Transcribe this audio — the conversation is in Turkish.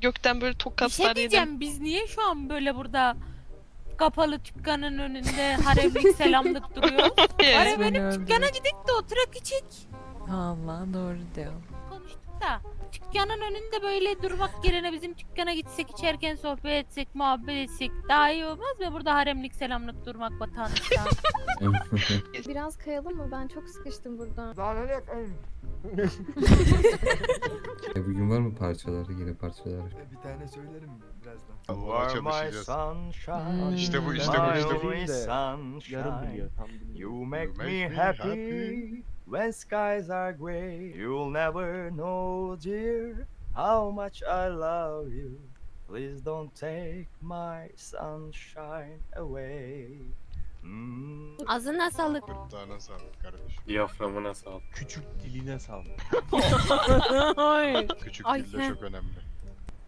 gökten böyle Bir tokatlar şey yedim. diyeceğim biz niye şu an böyle burada kapalı dükkanın önünde haremlik selamlık duruyoruz? Bari benim dükkana gidip de oturak içek. Allah doğru diyor. Da dükkanın önünde böyle durmak yerine bizim dükkana gitsek içerken sohbet etsek muhabbet etsek daha iyi olmaz mı? Burada haremlik selamlık durmak vatandaşlar. Biraz kayalım mı? Ben çok sıkıştım burada. E, bugün var mı parçaları yine parçalar? Bir tane söylerim birazdan. Allah'a çalışacağız. Hmm. İşte bu, işte bu, işte bu. Yarım biliyor tam bilmiyor. You make, make me me happy, happy. When skies are gray. You'll never know, dear, how much I love you. Please don't take my sunshine away. Mm. Ağzına sağlık. Gırtlağına sağlık kardeşim. Diyaframına sağlık. Küçük diline sağlık. Küçük Ay, dil de çok önemli.